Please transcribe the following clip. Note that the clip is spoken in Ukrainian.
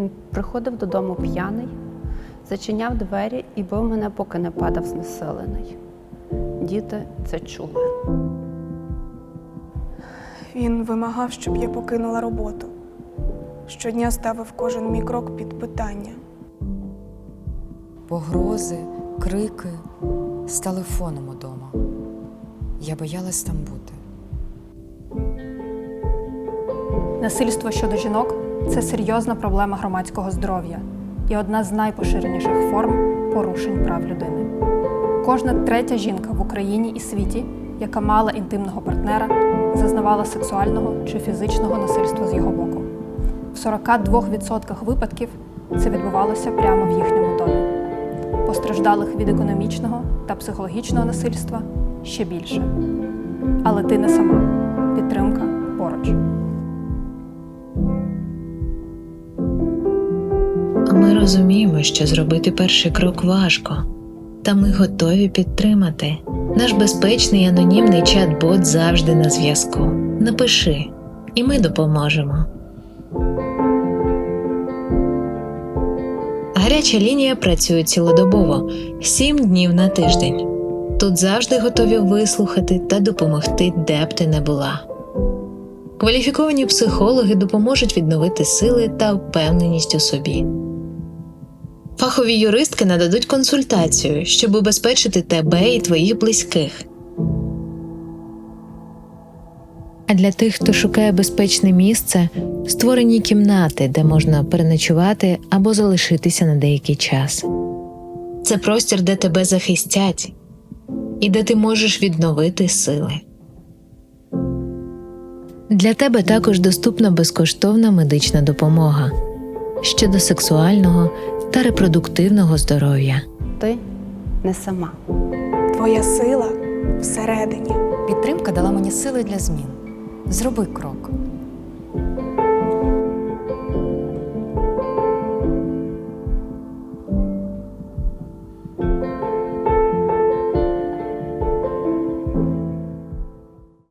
Він приходив додому п'яний, зачиняв двері і бив мене, поки не падав знесилений. Діти це чули. Він вимагав, щоб я покинула роботу. Щодня ставив кожен мій крок під питання. Погрози, крики стали фоном удома. Я боялась там бути. Насильство щодо жінок це серйозна проблема громадського здоров'я і одна з найпоширеніших форм порушень прав людини. Кожна третя жінка в Україні і світі, яка мала інтимного партнера, зазнавала сексуального чи фізичного насильства з його боку. В 42% випадків це відбувалося прямо в їхньому домі. Постраждалих від економічного та психологічного насильства ще більше. Але ти не сама. Підтримка поруч. Розуміємо, що зробити перший крок важко, та ми готові підтримати. Наш безпечний анонімний чат-бот завжди на зв'язку. Напиши, і ми допоможемо. Гаряча лінія працює цілодобово, 7 днів на тиждень. Тут завжди готові вислухати та допомогти, де б ти не була. Кваліфіковані психологи допоможуть відновити сили та впевненість у собі. Фахові юристки нададуть консультацію, щоб убезпечити тебе і твоїх близьких. А для тих, хто шукає безпечне місце, створені кімнати, де можна переночувати або залишитися на деякий час. Це простір, де тебе захистять, і де ти можеш відновити сили. Для тебе також доступна безкоштовна медична допомога щодо сексуального та репродуктивного здоров'я. Ти не сама. Твоя сила всередині. Підтримка дала мені сили для змін. Зроби крок.